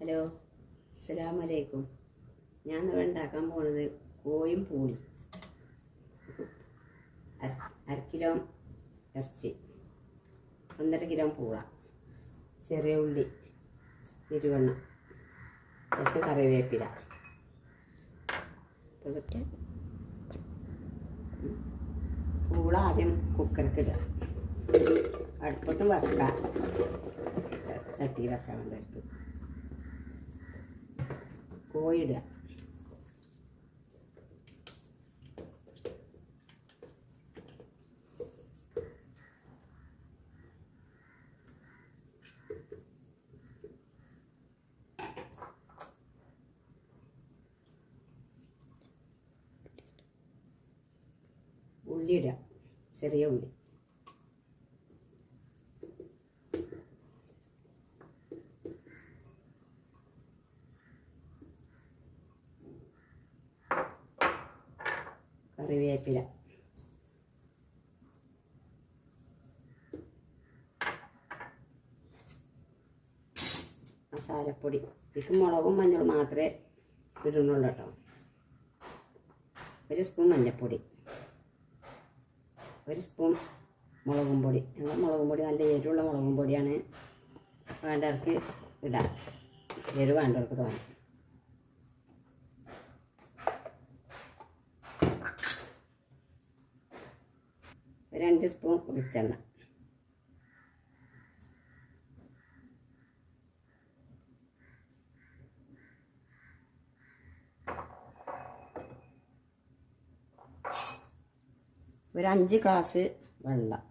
Hello അസ്സലാമു അലൈക്കും ഞാൻ ഇവിടെ ഉണ്ടാക്കാൻ പോണത് കോയും പൂളി. അര- കിലോ ഇറച്ചി ഒന്നര കിലോ പൂള ചെറിയ ഉള്ളി ഇരുവെണ്ണം കുറച്ച് കറിവേപ്പില. പൂള ആദ്യം കുക്കർക്ക് ഇടുക. അടുപ്പത്ത് വെക്കാം. ചട്ടി വെക്കാൻ വേണ്ടിയിട്ട്. കോയിടുക ഉള്ളിയിടുക ചെറിയ ഉള്ളി. കറിവേപ്പില. മസാലപ്പൊടി. ഇതിക്ക് മുളകും മഞ്ഞളും മാത്രമേ ഇടുന്നുള്ളൂ കേട്ടോ. ഒരു സ്പൂൺ മഞ്ഞൾപ്പൊടി. ഒരു സ്പൂൺ മുളകും പൊടി. മുളകും പൊടി നല്ല എരിവുള്ള മുളകും പൊടിയാണ് വേണ്ടവർക്ക് ഇടാം. എരിവ് വേണ്ടവർക്ക് തോന്നും. രണ്ട് സ്പൂൺ വെളിച്ചെണ്ണ. ഒരു അഞ്ച് ഗ്ലാസ് വെള്ളം.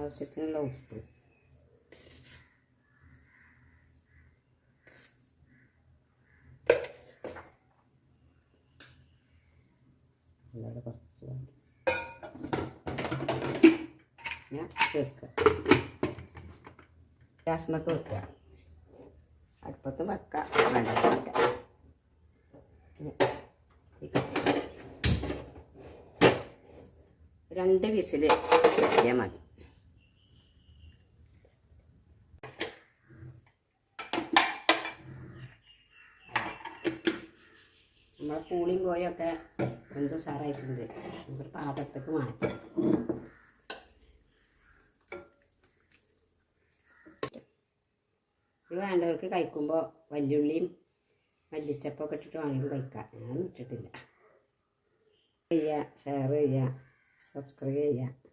ആവശ്യത്തിനുള്ള ഉപ്പ്. വളരെ കുറച്ച് വാങ്ങി. ഞാൻ ചേർക്കുക ഗ്യാസ്മക്ക് വെക്കുക അടുപ്പത്ത് വെക്കാം. വേണ്ട രണ്ട് വിസിൽ കിട്ടിയാൽ മതി. നമ്മളെ പൂളിയും കോയൊക്കെ എന്ത് സാറായിട്ടുണ്ട് നമുക്ക് പാത്രത്തേക്ക് മാറ്റാം. ഇത് വേണ്ടവർക്ക് കഴിക്കുമ്പോൾ വല്യുള്ളിയും മല്ലിച്ചപ്പൊക്കെ ഇട്ടിട്ട് വേണമെങ്കിൽ കഴിക്കാം. ഞാൻ ഇട്ടിട്ടില്ല. ചെയ്യുക ഷെയർ ചെയ്യുക സബ്സ്ക്രൈബ് ചെയ്യുക.